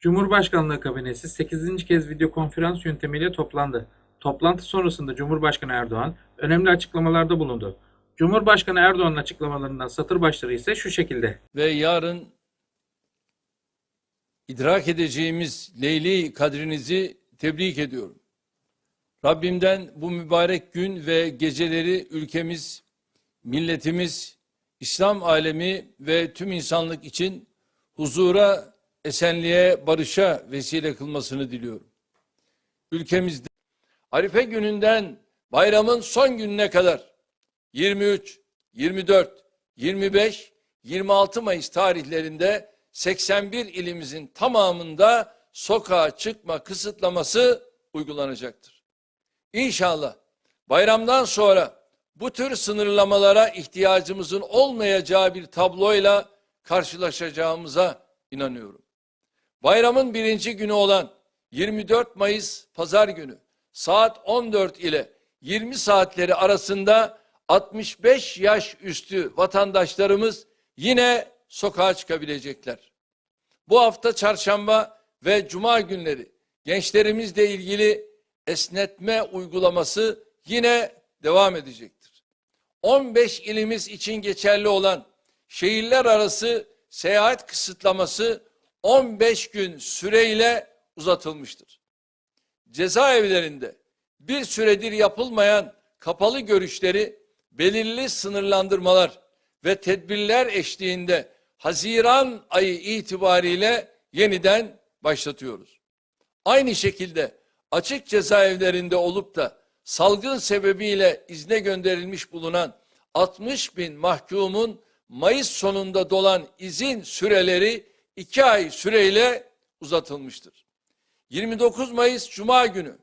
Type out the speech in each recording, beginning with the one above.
Cumhurbaşkanlığı kabinesi 8. kez video konferans yöntemiyle toplandı. Toplantı sonrasında Cumhurbaşkanı Erdoğan önemli açıklamalarda bulundu. Cumhurbaşkanı Erdoğan'ın açıklamalarından satır başları ise şu şekilde. ve yarın idrak edeceğimiz Leyli kadrinizi tebrik ediyorum. Rabbimden bu mübarek gün ve geceleri ülkemiz, milletimiz, İslam alemi ve tüm insanlık için huzura, esenliğe, barışa vesile kılmasını diliyorum. Ülkemizde Arife gününden bayramın son gününe kadar 23, 24, 25, 26 Mayıs tarihlerinde 81 ilimizin tamamında sokağa çıkma kısıtlaması uygulanacaktır. İnşallah bayramdan sonra bu tür sınırlamalara ihtiyacımızın olmayacağı bir tabloyla karşılaşacağımıza inanıyorum. Bayramın birinci günü olan 24 Mayıs Pazar günü saat 14 ile 20 saatleri arasında 65 yaş üstü vatandaşlarımız yine sokağa çıkabilecekler. Bu hafta çarşamba ve cuma günleri gençlerimizle ilgili esnetme uygulaması yine devam edecektir. 15 ilimiz için geçerli olan şehirler arası seyahat kısıtlaması 15 gün süreyle uzatılmıştır. Cezaevlerinde bir süredir yapılmayan kapalı görüşleri belirli sınırlandırmalar ve tedbirler eşliğinde Haziran ayı itibariyle yeniden başlatıyoruz. Aynı şekilde açık cezaevlerinde olup da salgın sebebiyle izne gönderilmiş bulunan 60 bin mahkumun Mayıs sonunda dolan izin süreleri 2 ay süreyle uzatılmıştır. 29 Mayıs Cuma günü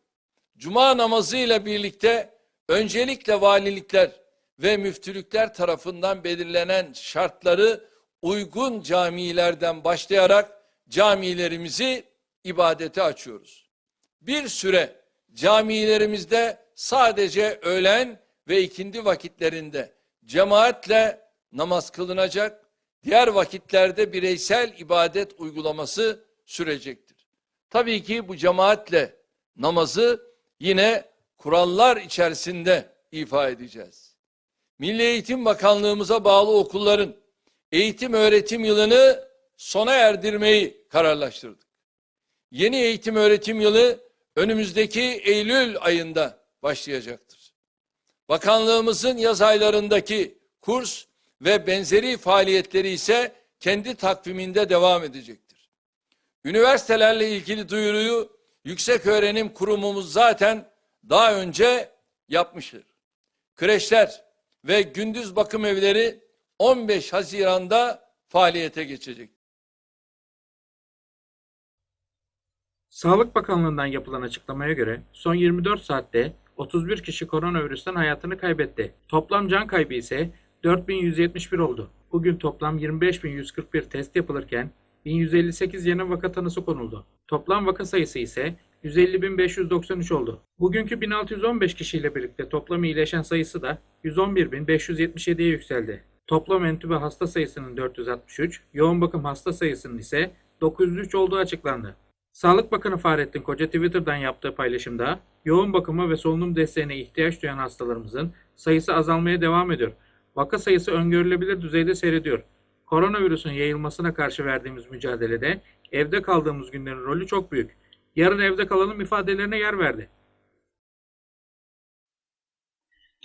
Cuma namazıyla birlikte öncelikle valilikler ve müftülükler tarafından belirlenen şartları uygun camilerden başlayarak camilerimizi ibadete açıyoruz. Bir süre camilerimizde sadece öğlen ve ikindi vakitlerinde cemaatle namaz kılınacak, diğer vakitlerde bireysel ibadet uygulaması sürecektir. Tabii ki bu cemaatle namazı yine kurallar içerisinde ifa edeceğiz. Milli Eğitim Bakanlığımıza bağlı okulların eğitim öğretim yılını sona erdirmeyi kararlaştırdık. Yeni eğitim öğretim yılı önümüzdeki Eylül ayında başlayacaktır. Bakanlığımızın yaz aylarındaki kurs ve benzeri faaliyetleri ise kendi takviminde devam edecektir. Üniversitelerle ilgili duyuruyu Yüksek Öğrenim Kurumumuz zaten daha önce yapmıştır. Kreşler ve gündüz bakım evleri 15 Haziran'da faaliyete geçecek. Sağlık Bakanlığı'ndan yapılan açıklamaya göre son 24 saatte 31 kişi koronavirüsten hayatını kaybetti. Toplam can kaybı ise 4171 oldu. Bugün toplam 25141 test yapılırken 1158 yeni vaka tanısı konuldu. Toplam vaka sayısı ise 150.593 oldu. Bugünkü 1615 kişiyle birlikte toplam iyileşen sayısı da 111.577'ye yükseldi. Toplam entübe hasta sayısının 463, yoğun bakım hasta sayısının ise 903 olduğu açıklandı. Sağlık Bakanı Fahrettin Koca Twitter'dan yaptığı paylaşımda yoğun bakıma ve solunum desteğine ihtiyaç duyan hastalarımızın sayısı azalmaya devam ediyor. Vaka sayısı öngörülebilir düzeyde seyrediyor. Koronavirüsün yayılmasına karşı verdiğimiz mücadelede evde kaldığımız günlerin rolü çok büyük. Yarın evde kalalım ifadelerine yer verdi.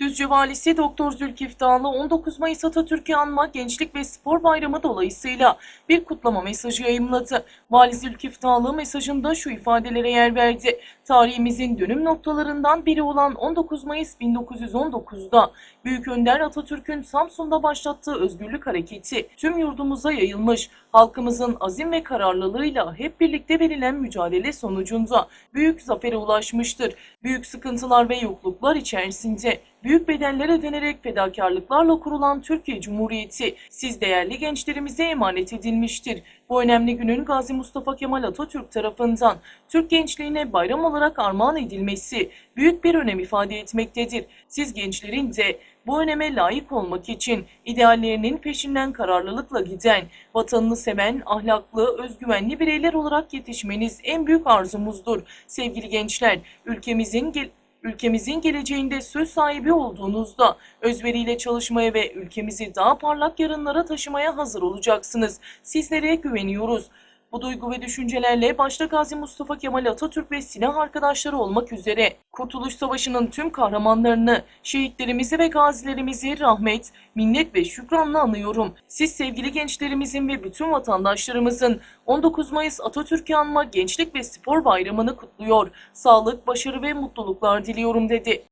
Düzce Valisi Doktor Zülkif Dağlı 19 Mayıs Atatürk'ü anma Gençlik ve Spor Bayramı dolayısıyla bir kutlama mesajı yayımladı. Vali Zülkif Dağlı mesajında şu ifadelere yer verdi. Tarihimizin dönüm noktalarından biri olan 19 Mayıs 1919'da Büyük Önder Atatürk'ün Samsun'da başlattığı özgürlük hareketi tüm yurdumuza yayılmış. Halkımızın azim ve kararlılığıyla hep birlikte verilen mücadele sonucunda büyük zafere ulaşmıştır. Büyük sıkıntılar ve yokluklar içerisinde büyük bedeller ödenerek fedakarlıklarla kurulan Türkiye Cumhuriyeti siz değerli gençlerimize emanet edilmiştir. Bu önemli günün Gazi Mustafa Kemal Atatürk tarafından Türk gençliğine bayram olarak armağan edilmesi büyük bir önem ifade etmektedir. Siz gençlerin de bu öneme layık olmak için ideallerinin peşinden kararlılıkla giden, vatanını seven, ahlaklı, özgüvenli bireyler olarak yetişmeniz en büyük arzumuzdur. Sevgili gençler, ülkemizin gel- ülkemizin geleceğinde söz sahibi olduğunuzda özveriyle çalışmaya ve ülkemizi daha parlak yarınlara taşımaya hazır olacaksınız. Sizlere güveniyoruz. Bu duygu ve düşüncelerle başta Gazi Mustafa Kemal Atatürk ve silah arkadaşları olmak üzere Kurtuluş Savaşı'nın tüm kahramanlarını, şehitlerimizi ve gazilerimizi rahmet, minnet ve şükranla anıyorum. Siz sevgili gençlerimizin ve bütün vatandaşlarımızın 19 Mayıs Atatürk'ü anma Gençlik ve Spor Bayramı'nı kutluyor. Sağlık, başarı ve mutluluklar diliyorum dedi.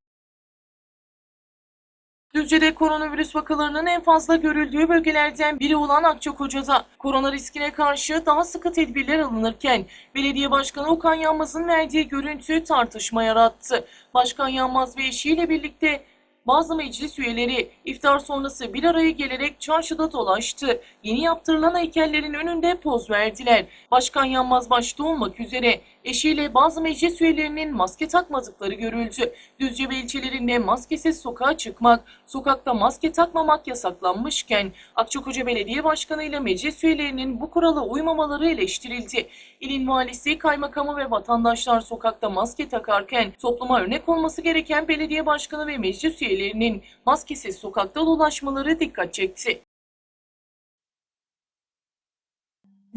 Düzce'de koronavirüs vakalarının en fazla görüldüğü bölgelerden biri olan Akçakoca'da korona riskine karşı daha sıkı tedbirler alınırken Belediye Başkanı Okan Yanmaz'ın verdiği görüntü tartışma yarattı. Başkan Yanmaz ve eşiyle birlikte bazı meclis üyeleri iftar sonrası bir araya gelerek çarşıda dolaştı. Yeni yaptırılan heykellerin önünde poz verdiler. Başkan Yanmaz başta olmak üzere eşiyle bazı meclis üyelerinin maske takmadıkları görüldü. Düzce ve ilçelerinde maskesiz sokağa çıkmak, sokakta maske takmamak yasaklanmışken Akçakoca Belediye Başkanı ile meclis üyelerinin bu kurala uymamaları eleştirildi. İlin valisi, kaymakamı ve vatandaşlar sokakta maske takarken topluma örnek olması gereken belediye başkanı ve meclis üyelerinin maskesiz sokakta dolaşmaları dikkat çekti.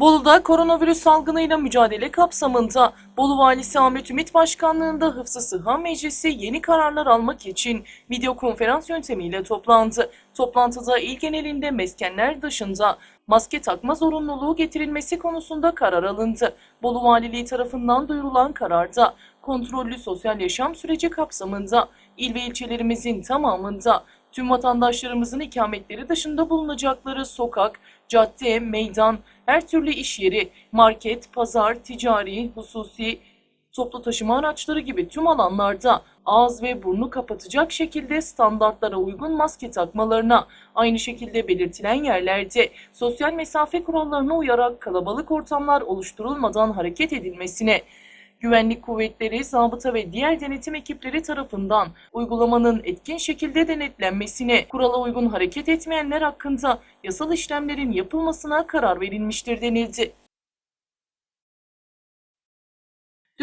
Bolu'da koronavirüs salgınıyla mücadele kapsamında Bolu Valisi Ahmet Ümit Başkanlığında Hıfzı Sıha Meclisi yeni kararlar almak için video konferans yöntemiyle toplandı. Toplantıda il genelinde meskenler dışında maske takma zorunluluğu getirilmesi konusunda karar alındı. Bolu Valiliği tarafından duyurulan kararda kontrollü sosyal yaşam süreci kapsamında il ve ilçelerimizin tamamında tüm vatandaşlarımızın ikametleri dışında bulunacakları sokak, cadde, meydan, her türlü iş yeri, market, pazar, ticari, hususi, toplu taşıma araçları gibi tüm alanlarda ağız ve burnu kapatacak şekilde standartlara uygun maske takmalarına, aynı şekilde belirtilen yerlerde sosyal mesafe kurallarına uyarak kalabalık ortamlar oluşturulmadan hareket edilmesine, güvenlik kuvvetleri, zabıta ve diğer denetim ekipleri tarafından uygulamanın etkin şekilde denetlenmesine, kurala uygun hareket etmeyenler hakkında yasal işlemlerin yapılmasına karar verilmiştir denildi.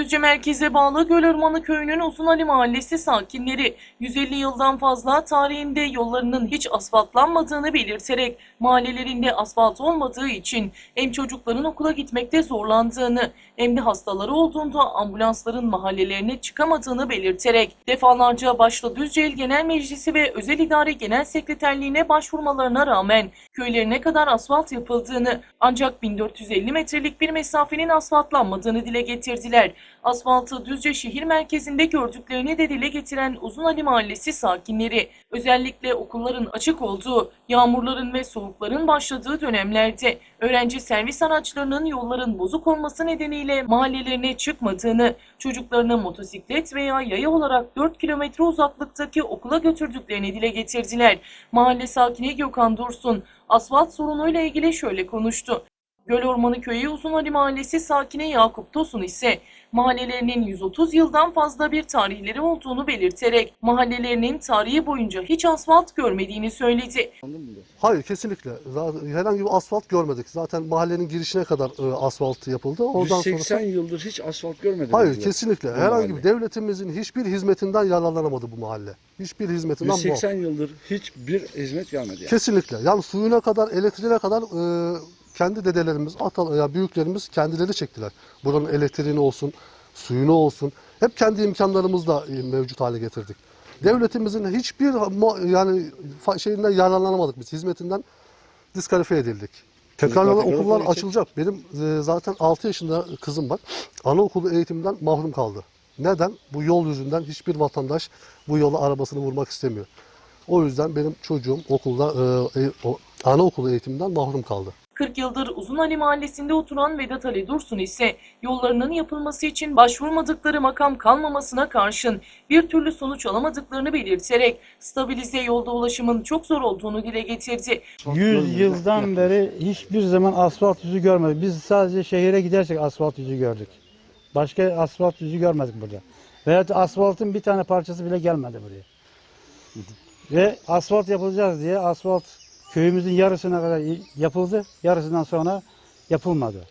Düzce merkeze bağlı Gölormanı köyünün Uzunali mahallesi sakinleri 150 yıldan fazla tarihinde yollarının hiç asfaltlanmadığını belirterek mahallelerinde asfalt olmadığı için hem çocukların okula gitmekte zorlandığını hem de hastaları olduğunda ambulansların mahallelerine çıkamadığını belirterek defalarca başta Düzce İl Genel Meclisi ve Özel İdare Genel Sekreterliğine başvurmalarına rağmen köylerine kadar asfalt yapıldığını ancak 1450 metrelik bir mesafenin asfaltlanmadığını dile getirdiler. Asfaltı Düzce şehir merkezinde gördüklerini de dile getiren Uzun Ali Mahallesi sakinleri özellikle okulların açık olduğu, yağmurların ve soğukların başladığı dönemlerde öğrenci servis araçlarının yolların bozuk olması nedeniyle mahallelerine çıkmadığını, çocuklarını motosiklet veya yaya olarak 4 kilometre uzaklıktaki okula götürdüklerini dile getirdiler. Mahalle sakini Gökhan Dursun asfalt sorunuyla ilgili şöyle konuştu. Göl Ormanı Köyü Uzunali Mahallesi sakini Yakup Tosun ise mahallelerinin 130 yıldan fazla bir tarihleri olduğunu belirterek mahallelerinin tarihi boyunca hiç asfalt görmediğini söyledi. Hayır kesinlikle. Zaten herhangi bir asfalt görmedik. Zaten mahallenin girişine kadar e, asfalt yapıldı. Oradan 180 sonra yıldır hiç asfalt görmedim. Hayır dediler. kesinlikle. Bu Herhangi mahalle. bir devletimizin hiçbir hizmetinden yararlanamadı bu mahalle. Hiçbir hizmetinden bu. 180 yıldır hiçbir hizmet gelmedi yani. Kesinlikle. Yani suyuna kadar, elektriğine kadar e, kendi dedelerimiz, atal ya büyüklerimiz kendileri çektiler. Buranın elektriğini olsun, suyunu olsun. Hep kendi imkanlarımızla e, mevcut hale getirdik. Devletimizin hiçbir yani şeyinden yararlanamadık biz. Hizmetinden diskalifiye edildik. Tekrardan Tekrar okullar açılacak. Benim e, zaten 6 yaşında kızım var. Anaokulu eğitiminden mahrum kaldı. Neden? Bu yol yüzünden hiçbir vatandaş bu yola arabasını vurmak istemiyor. O yüzden benim çocuğum okulda e, e, anaokulu eğitiminden mahrum kaldı. 40 yıldır Uzunali Mahallesi'nde oturan Vedat Ali Dursun ise yollarının yapılması için başvurmadıkları makam kalmamasına karşın bir türlü sonuç alamadıklarını belirterek stabilize yolda ulaşımın çok zor olduğunu dile getirdi. 100 yıldan beri hiçbir zaman asfalt yüzü görmedik. Biz sadece şehire gidersek asfalt yüzü gördük. Başka asfalt yüzü görmedik burada. Da asfaltın bir tane parçası bile gelmedi buraya. Ve asfalt yapılacağız diye asfalt köyümüzün yarısına kadar yapıldı. Yarısından sonra yapılmadı.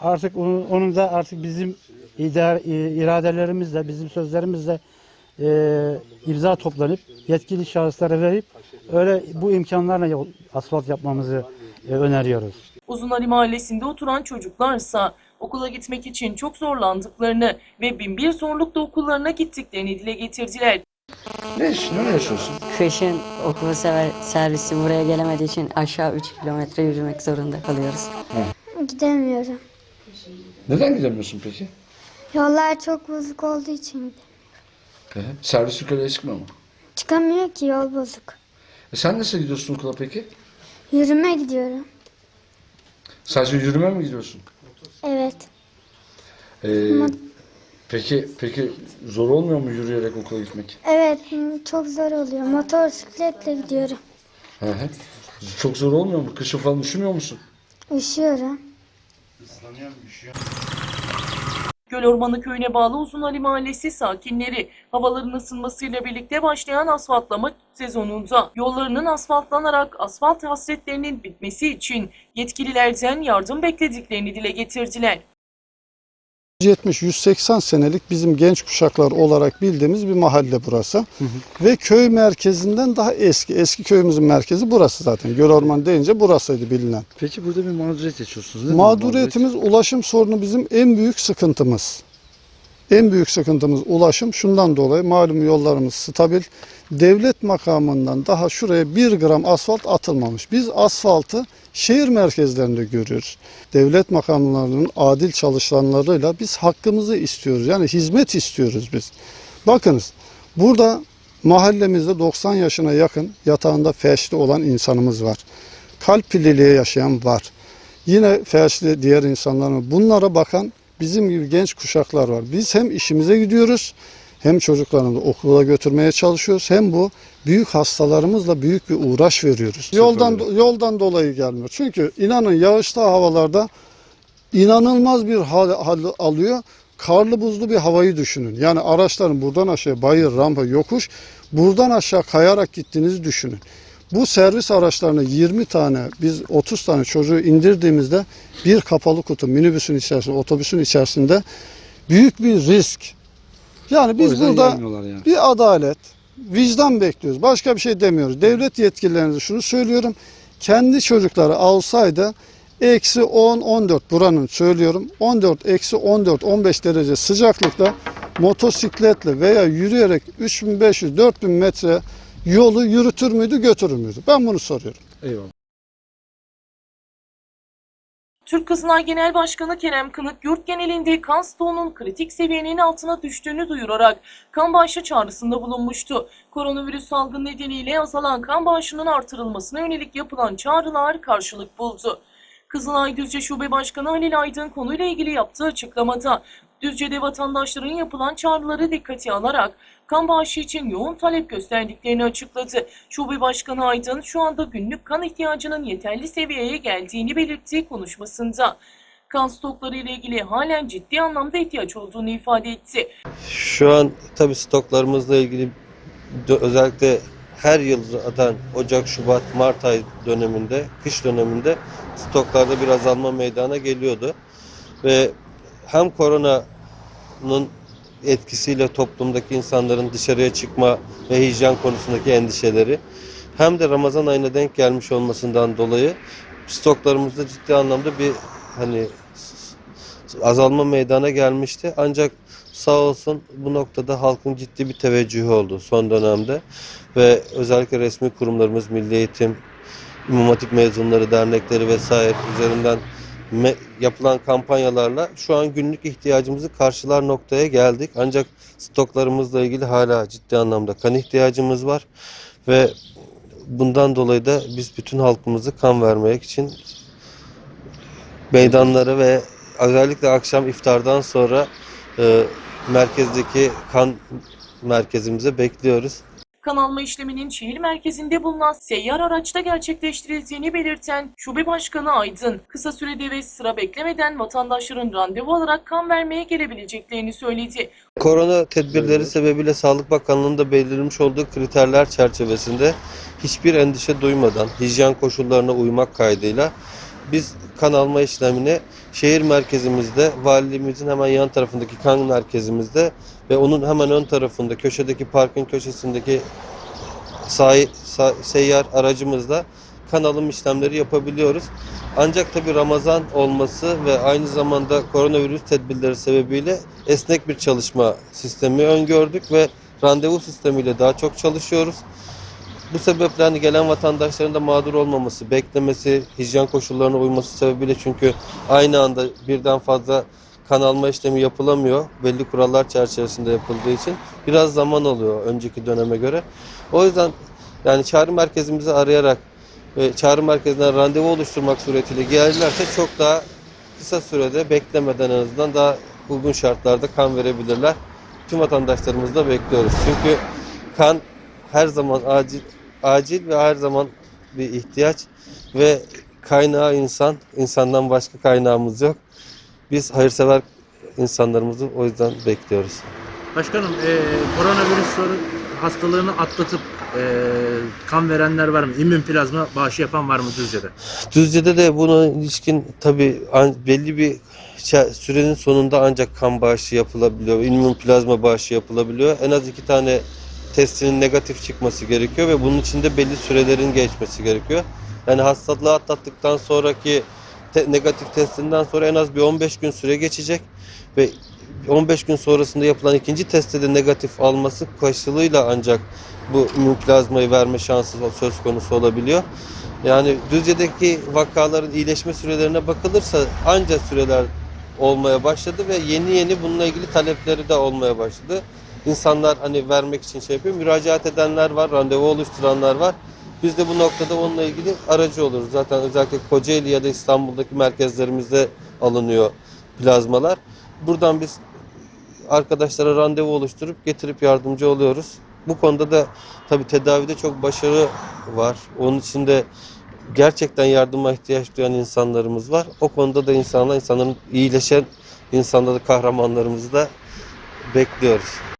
Artık onun, da artık bizim idare, iradelerimizle, bizim sözlerimizle e, imza toplanıp yetkili şahıslara verip öyle bu imkanlarla asfalt yapmamızı e, öneriyoruz. Uzunali Mahallesi'nde oturan çocuklarsa okula gitmek için çok zorlandıklarını ve binbir zorlukla okullarına gittiklerini dile getirdiler. Ne iş? Ne yaşıyorsun? Kışın okul sever servisi buraya gelemediği için aşağı 3 kilometre yürümek zorunda kalıyoruz. Gidemiyorum. Neden gidemiyorsun peki? Yollar çok bozuk olduğu için hı. Servis yukarıya çıkmıyor mu? çıkamıyor ki yol bozuk. E sen nasıl gidiyorsun okula peki? Yürüme gidiyorum. Sadece yürüme mi gidiyorsun? Evet. Ee, peki peki zor olmuyor mu yürüyerek okula gitmek? Evet çok zor oluyor. Motosikletle gidiyorum. Hı hı. Çok zor olmuyor mu? Kışın falan üşümüyor musun? Üşüyorum. Göl Ormanı köyüne bağlı Uzunali Mahallesi sakinleri havaların ısınmasıyla birlikte başlayan asfaltlama sezonunda yollarının asfaltlanarak asfalt hasretlerinin bitmesi için yetkililerden yardım beklediklerini dile getirdiler. 170-180 senelik bizim genç kuşaklar olarak bildiğimiz bir mahalle burası. Ve köy merkezinden daha eski. Eski köyümüzün merkezi burası zaten. Göl Orman deyince burasıydı bilinen. Peki burada bir mağduriyet yaşıyorsunuz. Nedir bu Mağduriyetimiz ulaşım sorunu bizim en büyük sıkıntımız. En büyük sıkıntımız ulaşım. Şundan dolayı malum yollarımız stabil. Devlet makamından daha şuraya bir gram asfalt atılmamış. Biz asfaltı şehir merkezlerinde görüyoruz. Devlet makamlarının adil çalışanlarıyla biz hakkımızı istiyoruz. Yani hizmet istiyoruz biz. Bakınız burada mahallemizde 90 yaşına yakın yatağında felçli olan insanımız var. Kalp pililiği yaşayan var. Yine felçli diğer insanlar Bunlara bakan bizim gibi genç kuşaklar var. Biz hem işimize gidiyoruz hem çocuklarımızı okula götürmeye çalışıyoruz hem bu büyük hastalarımızla büyük bir uğraş veriyoruz. Yoldan yoldan dolayı gelmiyor. Çünkü inanın yağışlı havalarda inanılmaz bir hal, hal alıyor. Karlı buzlu bir havayı düşünün. Yani araçların buradan aşağı bayır, rampa, yokuş buradan aşağı kayarak gittiğinizi düşünün. Bu servis araçlarına 20 tane, biz 30 tane çocuğu indirdiğimizde bir kapalı kutu minibüsün içerisinde, otobüsün içerisinde büyük bir risk. Yani biz burada yani. bir adalet, vicdan bekliyoruz. Başka bir şey demiyoruz. Devlet yetkililerine şunu söylüyorum. Kendi çocukları alsaydı eksi 10, 14 buranın söylüyorum. 14, eksi 14, 15 derece sıcaklıkta motosikletle veya yürüyerek 3500, 4000 metre yolu yürütür müydü götürür müydü? Ben bunu soruyorum. Eyvallah. Türk Kızılay Genel Başkanı Kerem Kınık yurt genelinde kan stoğunun kritik seviyenin altına düştüğünü duyurarak kan bağışı çağrısında bulunmuştu. Koronavirüs salgını nedeniyle azalan kan bağışının artırılmasına yönelik yapılan çağrılar karşılık buldu. Kızılay Düzce Şube Başkanı Halil Aydın konuyla ilgili yaptığı açıklamada Düzce'de vatandaşların yapılan çağrıları dikkate alarak kan bağışı için yoğun talep gösterdiklerini açıkladı. Şube Başkanı Aydın şu anda günlük kan ihtiyacının yeterli seviyeye geldiğini belirttiği konuşmasında kan stokları ile ilgili halen ciddi anlamda ihtiyaç olduğunu ifade etti. Şu an tabii stoklarımızla ilgili özellikle her yıl zaten Ocak, Şubat, Mart ay döneminde, kış döneminde stoklarda bir azalma meydana geliyordu. Ve hem koronanın etkisiyle toplumdaki insanların dışarıya çıkma ve hijyen konusundaki endişeleri hem de Ramazan ayına denk gelmiş olmasından dolayı stoklarımızda ciddi anlamda bir hani azalma meydana gelmişti. Ancak sağ olsun bu noktada halkın ciddi bir teveccühü oldu son dönemde. Ve özellikle resmi kurumlarımız, Milli Eğitim, İmam Hatip mezunları, dernekleri vesaire üzerinden yapılan kampanyalarla şu an günlük ihtiyacımızı karşılar noktaya geldik. Ancak stoklarımızla ilgili hala ciddi anlamda kan ihtiyacımız var. Ve bundan dolayı da biz bütün halkımızı kan vermek için meydanları ve özellikle akşam iftardan sonra e, merkezdeki kan merkezimize bekliyoruz. Kan alma işleminin şehir merkezinde bulunan seyyar araçta gerçekleştirildiğini belirten Şube Başkanı Aydın, kısa sürede ve sıra beklemeden vatandaşların randevu alarak kan vermeye gelebileceklerini söyledi. Korona tedbirleri sebebiyle Sağlık Bakanlığı'nın da belirlemiş olduğu kriterler çerçevesinde hiçbir endişe duymadan hijyen koşullarına uymak kaydıyla biz kan alma işlemini şehir merkezimizde, valiliğimizin hemen yan tarafındaki kan merkezimizde ve onun hemen ön tarafında köşedeki parkın köşesindeki sahi, sa- seyyar aracımızla kan alım işlemleri yapabiliyoruz. Ancak tabi Ramazan olması ve aynı zamanda koronavirüs tedbirleri sebebiyle esnek bir çalışma sistemi öngördük ve randevu sistemiyle daha çok çalışıyoruz. Bu sebeple hani gelen vatandaşların da mağdur olmaması, beklemesi, hijyen koşullarına uyması sebebiyle çünkü aynı anda birden fazla kan alma işlemi yapılamıyor. Belli kurallar çerçevesinde yapıldığı için biraz zaman alıyor önceki döneme göre. O yüzden yani çağrı merkezimizi arayarak ve çağrı merkezinden randevu oluşturmak suretiyle gelirlerse çok daha kısa sürede beklemeden en azından daha uygun şartlarda kan verebilirler. Tüm vatandaşlarımızı da bekliyoruz. Çünkü kan her zaman acil acil ve her zaman bir ihtiyaç ve kaynağı insan. insandan başka kaynağımız yok. Biz hayırsever insanlarımızı o yüzden bekliyoruz. Başkanım e, koronavirüs sorun hastalığını atlatıp e, kan verenler var mı? İmmün plazma bağışı yapan var mı Düzce'de? Düzce'de de buna ilişkin tabii an- belli bir sürenin sonunda ancak kan bağışı yapılabiliyor. İmmün plazma bağışı yapılabiliyor. En az iki tane testinin negatif çıkması gerekiyor ve bunun için de belli sürelerin geçmesi gerekiyor. Yani hastalığı atlattıktan sonraki te- negatif testinden sonra en az bir 15 gün süre geçecek ve 15 gün sonrasında yapılan ikinci testte de negatif alması karşılığıyla ancak bu immün plazmayı verme şansı söz konusu olabiliyor. Yani Düzce'deki vakaların iyileşme sürelerine bakılırsa anca süreler olmaya başladı ve yeni yeni bununla ilgili talepleri de olmaya başladı. İnsanlar hani vermek için şey yapıyor. Müracaat edenler var, randevu oluşturanlar var. Biz de bu noktada onunla ilgili aracı oluruz. Zaten özellikle Kocaeli ya da İstanbul'daki merkezlerimizde alınıyor plazmalar. Buradan biz arkadaşlara randevu oluşturup getirip yardımcı oluyoruz. Bu konuda da tabii tedavide çok başarı var. Onun için de gerçekten yardıma ihtiyaç duyan insanlarımız var. O konuda da insanlar, insanların iyileşen insanları, kahramanlarımızı da bekliyoruz.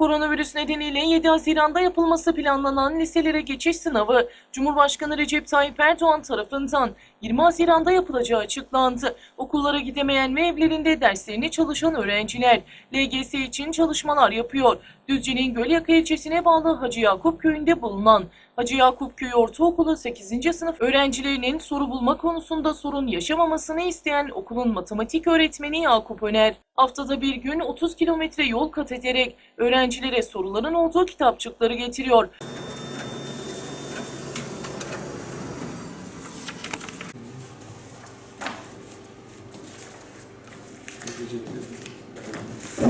Koronavirüs nedeniyle 7 Haziran'da yapılması planlanan liselere geçiş sınavı Cumhurbaşkanı Recep Tayyip Erdoğan tarafından 20 Haziran'da yapılacağı açıklandı. Okullara gidemeyen ve evlerinde derslerini çalışan öğrenciler LGS için çalışmalar yapıyor. Düzce'nin Gölyaka ilçesine bağlı Hacı Yakup köyünde bulunan Hacı Yakup Köyü Ortaokulu 8. sınıf öğrencilerinin soru bulma konusunda sorun yaşamamasını isteyen okulun matematik öğretmeni Yakup Öner, haftada bir gün 30 kilometre yol kat ederek öğrencilere soruların olduğu kitapçıkları getiriyor.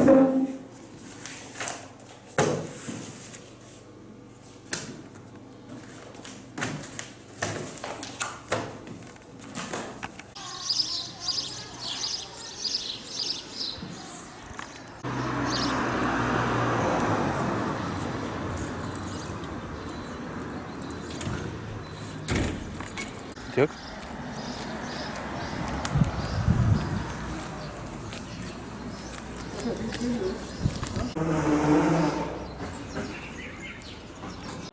Yok.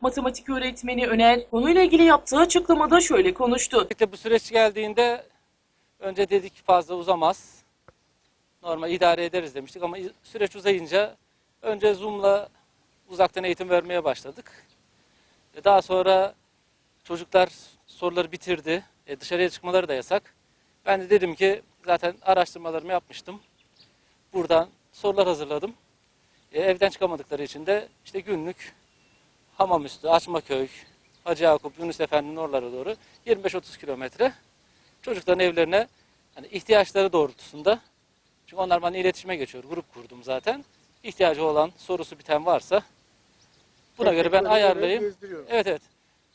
Matematik öğretmeni Öner konuyla ilgili yaptığı açıklamada şöyle konuştu. Bu süreç geldiğinde önce dedik fazla uzamaz. Normal idare ederiz demiştik ama süreç uzayınca önce Zoom'la uzaktan eğitim vermeye başladık. E, Daha sonra çocuklar soruları bitirdi. E, dışarıya çıkmaları da yasak. Ben de dedim ki zaten araştırmalarımı yapmıştım. Buradan sorular hazırladım. E, evden çıkamadıkları için de işte günlük Hamamüstü, Açmaköy, Hacı Yakup, Yunus Efendi'nin oralara doğru 25-30 kilometre çocukların evlerine hani ihtiyaçları doğrultusunda çünkü onlar bana iletişime geçiyor. Grup kurdum zaten. İhtiyacı olan, sorusu biten varsa buna göre ben ayarlayayım. Evet evet.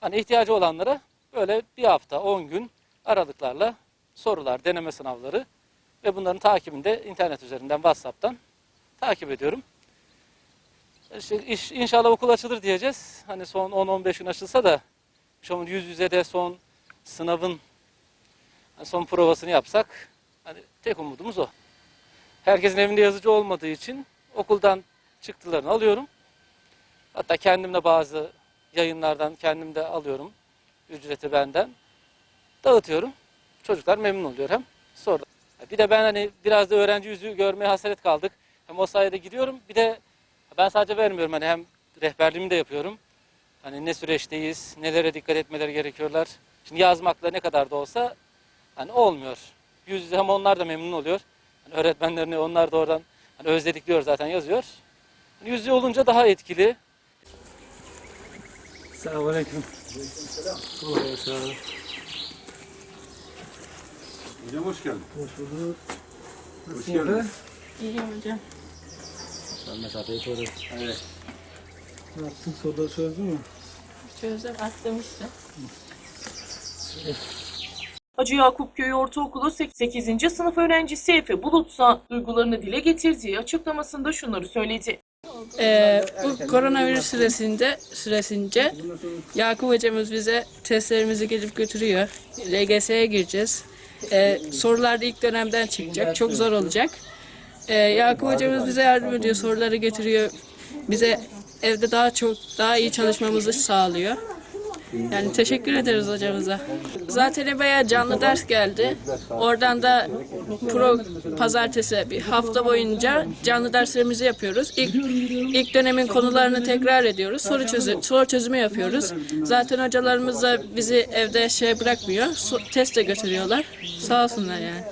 Hani ihtiyacı olanlara böyle bir hafta, 10 gün aralıklarla sorular, deneme sınavları ve bunların takibini de internet üzerinden, WhatsApp'tan takip ediyorum. İşte iş, inşallah okul açılır diyeceğiz. Hani son 10-15 gün açılsa da şu yüz yüze de son sınavın hani son provasını yapsak hani tek umudumuz o. Herkesin evinde yazıcı olmadığı için okuldan çıktılarını alıyorum. Hatta kendim de bazı yayınlardan kendim de alıyorum. Ücreti benden. Dağıtıyorum. Çocuklar memnun oluyor hem. Sonra bir de ben hani biraz da öğrenci yüzü görmeye hasret kaldık. Hem o sayede gidiyorum. Bir de ben sadece vermiyorum hani hem rehberliğimi de yapıyorum. Hani ne süreçteyiz, nelere dikkat etmeleri gerekiyorlar. Şimdi yazmakla ne kadar da olsa hani olmuyor. Yüz yüze hem onlar da memnun oluyor. Hani öğretmenlerini onlar da oradan hani özledik diyor zaten yazıyor. Hani yüz yüze olunca daha etkili. Selamünaleyküm. Kolay gelsin. Hocam hoş geldin. Hoş bulduk. Hoş geldin. İyiyim hocam. Ben mesafeyi koruyorum. Evet. Ne yaptın? Soruları çözdün mü? Çözdüm, atlamıştım. Hacı Yakup Köyü Ortaokulu 8. sınıf öğrencisi Efe Bulutsa duygularını dile getirdiği açıklamasında şunları söyledi. Ee, bu koronavirüs süresinde süresince Yakup hocamız bize testlerimizi gelip götürüyor. LGS'ye gireceğiz. Ee, sorular da ilk dönemden çıkacak. Çok zor olacak. Ee, Yakup hocamız bize yardım ediyor. Soruları getiriyor. Bize evde daha çok daha iyi çalışmamızı sağlıyor. Yani teşekkür ederiz hocamıza. Zaten bayağı canlı ders geldi. Oradan da pro pazartesi bir hafta boyunca canlı derslerimizi yapıyoruz. İlk, ilk dönemin konularını tekrar ediyoruz. Soru çözü, soru çözümü yapıyoruz. Zaten hocalarımız da bizi evde şey bırakmıyor. So- test de götürüyorlar. Sağ olsunlar yani.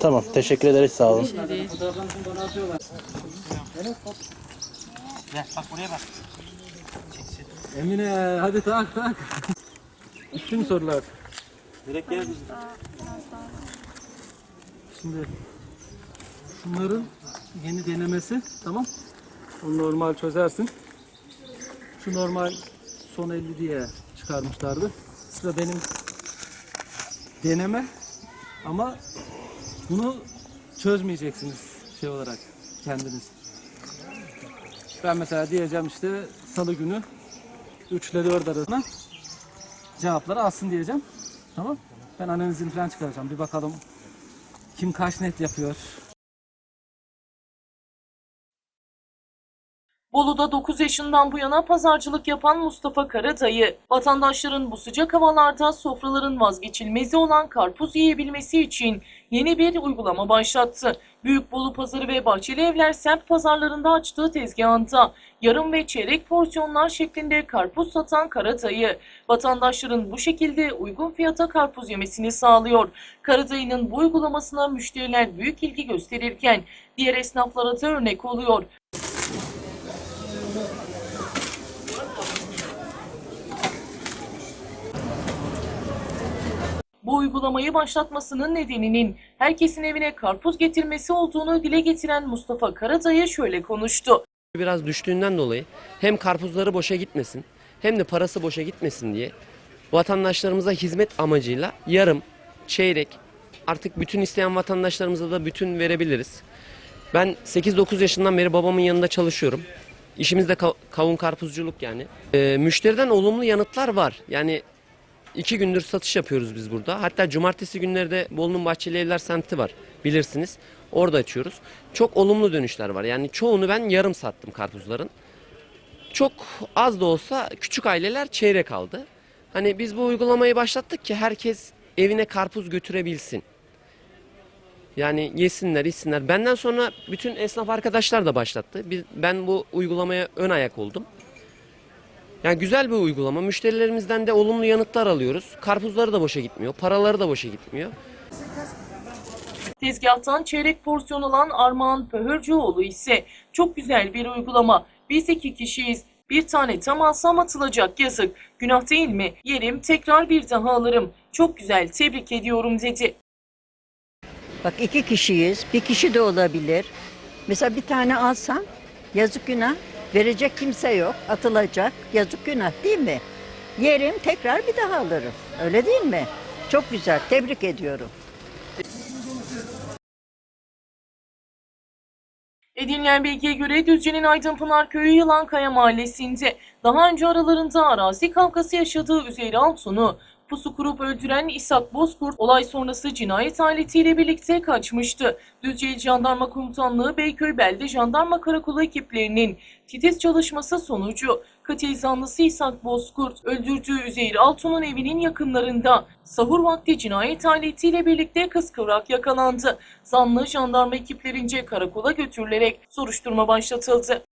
Tamam. Teşekkür ederiz. Sağ olun. Şey değil. Emine hadi tak tak. Bütün sorular. Direkt gel Şimdi şunların yeni denemesi tamam. Onu normal çözersin. Şu normal son 50 diye çıkarmışlardı. Sıra benim deneme ama bunu çözmeyeceksiniz şey olarak kendiniz. Ben mesela diyeceğim işte salı günü 3 ile 4 arasında cevapları alsın diyeceğim. Tamam. Ben analizini falan çıkaracağım. Bir bakalım kim kaç net yapıyor. Bolu'da 9 yaşından bu yana pazarcılık yapan Mustafa Karadayı, vatandaşların bu sıcak havalarda sofraların vazgeçilmezi olan karpuz yiyebilmesi için yeni bir uygulama başlattı. Büyük Bolu Pazarı ve Bahçeli Evler semt pazarlarında açtığı tezgahında yarım ve çeyrek porsiyonlar şeklinde karpuz satan Karadayı, vatandaşların bu şekilde uygun fiyata karpuz yemesini sağlıyor. Karadayı'nın bu uygulamasına müşteriler büyük ilgi gösterirken diğer esnaflara da örnek oluyor. Bu uygulamayı başlatmasının nedeninin herkesin evine karpuz getirmesi olduğunu dile getiren Mustafa Karadayı şöyle konuştu. Biraz düştüğünden dolayı hem karpuzları boşa gitmesin hem de parası boşa gitmesin diye vatandaşlarımıza hizmet amacıyla yarım, çeyrek artık bütün isteyen vatandaşlarımıza da bütün verebiliriz. Ben 8-9 yaşından beri babamın yanında çalışıyorum. İşimiz de ka- kavun karpuzculuk yani. Ee, müşteriden olumlu yanıtlar var. Yani iki gündür satış yapıyoruz biz burada. Hatta cumartesi günleri de Bolu'nun Bahçeli Evler semti var bilirsiniz. Orada açıyoruz. Çok olumlu dönüşler var. Yani çoğunu ben yarım sattım karpuzların. Çok az da olsa küçük aileler çeyrek aldı. Hani biz bu uygulamayı başlattık ki herkes evine karpuz götürebilsin. Yani yesinler, içsinler. Benden sonra bütün esnaf arkadaşlar da başlattı. Ben bu uygulamaya ön ayak oldum. Yani güzel bir uygulama. Müşterilerimizden de olumlu yanıtlar alıyoruz. Karpuzları da boşa gitmiyor, paraları da boşa gitmiyor. Tezgahtan çeyrek porsiyon alan Armağan Pöhürcüoğlu ise çok güzel bir uygulama. Biz iki kişiyiz. Bir tane tam alsam atılacak yazık. Günah değil mi? Yerim tekrar bir daha alırım. Çok güzel tebrik ediyorum dedi. Bak iki kişiyiz. Bir kişi de olabilir. Mesela bir tane alsan yazık günah. Verecek kimse yok. Atılacak. Yazık günah değil mi? Yerim tekrar bir daha alırım. Öyle değil mi? Çok güzel. Tebrik ediyorum. Edinilen bilgiye göre Düzce'nin Aydınpınar Köyü Yılankaya Mahallesi'nde daha önce aralarında arazi kavgası yaşadığı Üzeyir Altun'u pusu kurup öldüren İshak Bozkurt olay sonrası cinayet aletiyle birlikte kaçmıştı. Düzce Jandarma Komutanlığı Beyköy Belde Jandarma Karakolu ekiplerinin titiz çalışması sonucu katil zanlısı İshak Bozkurt öldürdüğü Üzeyir Altun'un evinin yakınlarında sahur vakti cinayet aletiyle birlikte kıskıvrak yakalandı. Zanlı jandarma ekiplerince karakola götürülerek soruşturma başlatıldı.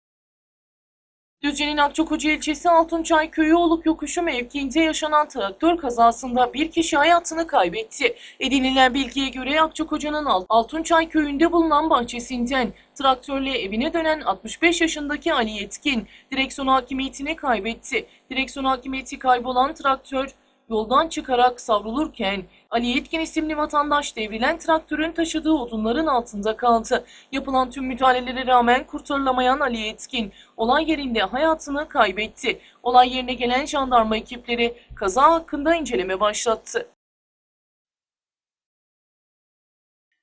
Düzce'nin Akçakoca ilçesi Altunçay Köyü Oluk Yokuşu mevkiinde yaşanan traktör kazasında bir kişi hayatını kaybetti. Edinilen bilgiye göre Akçakoca'nın Al- Altunçay Köyü'nde bulunan bahçesinden traktörle evine dönen 65 yaşındaki Ali Yetkin direksiyon hakimiyetini kaybetti. Direksiyon hakimiyeti kaybolan traktör yoldan çıkarak savrulurken Ali Yetkin isimli vatandaş devrilen traktörün taşıdığı odunların altında kaldı. Yapılan tüm müdahalelere rağmen kurtarılamayan Ali Yetkin olay yerinde hayatını kaybetti. Olay yerine gelen jandarma ekipleri kaza hakkında inceleme başlattı.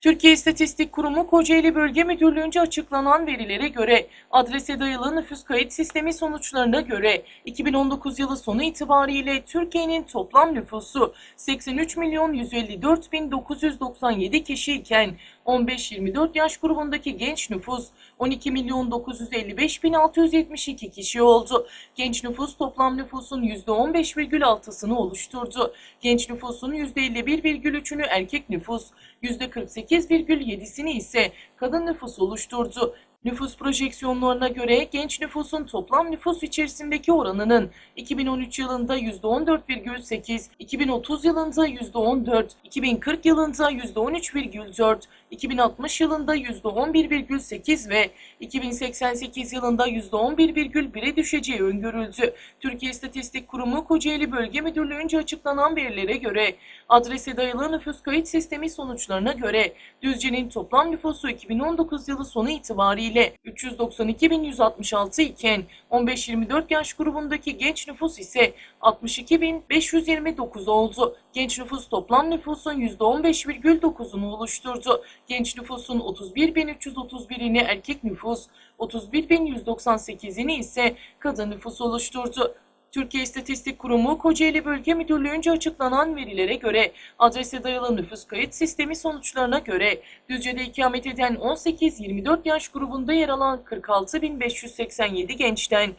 Türkiye İstatistik Kurumu Kocaeli Bölge Müdürlüğü'nce açıklanan verilere göre adrese dayalı nüfus kayıt sistemi sonuçlarına göre 2019 yılı sonu itibariyle Türkiye'nin toplam nüfusu 83 milyon 154 bin 997 kişi iken 15-24 yaş grubundaki genç nüfus 12 milyon 955 bin 672 kişi oldu. Genç nüfus toplam nüfusun %15,6'sını oluşturdu. Genç nüfusun %51,3'ünü erkek nüfus, %48,7'sini ise kadın nüfus oluşturdu. Nüfus projeksiyonlarına göre genç nüfusun toplam nüfus içerisindeki oranının 2013 yılında %14,8, 2030 yılında %14, 2040 yılında %13,4, 2060 yılında %11,8 ve 2088 yılında %11,1'e düşeceği öngörüldü. Türkiye İstatistik Kurumu Kocaeli Bölge Müdürlüğü'nce açıklanan verilere göre adrese dayalı nüfus kayıt sistemi sonuçlarına göre Düzce'nin toplam nüfusu 2019 yılı sonu itibariyle 392.166 iken 15-24 yaş grubundaki genç nüfus ise 62.529 oldu. Genç nüfus toplam nüfusun %15,9'unu oluşturdu. Genç nüfusun 31.331'ini erkek nüfus, 31.198'ini ise kadın nüfus oluşturdu. Türkiye İstatistik Kurumu Kocaeli Bölge Müdürlüğü'nce açıklanan verilere göre adrese dayalı nüfus kayıt sistemi sonuçlarına göre Düzce'de ikamet eden 18-24 yaş grubunda yer alan 46.587 gençten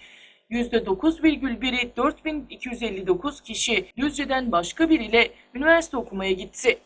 %9,1'i 4259 kişi Düzce'den başka biriyle üniversite okumaya gitti.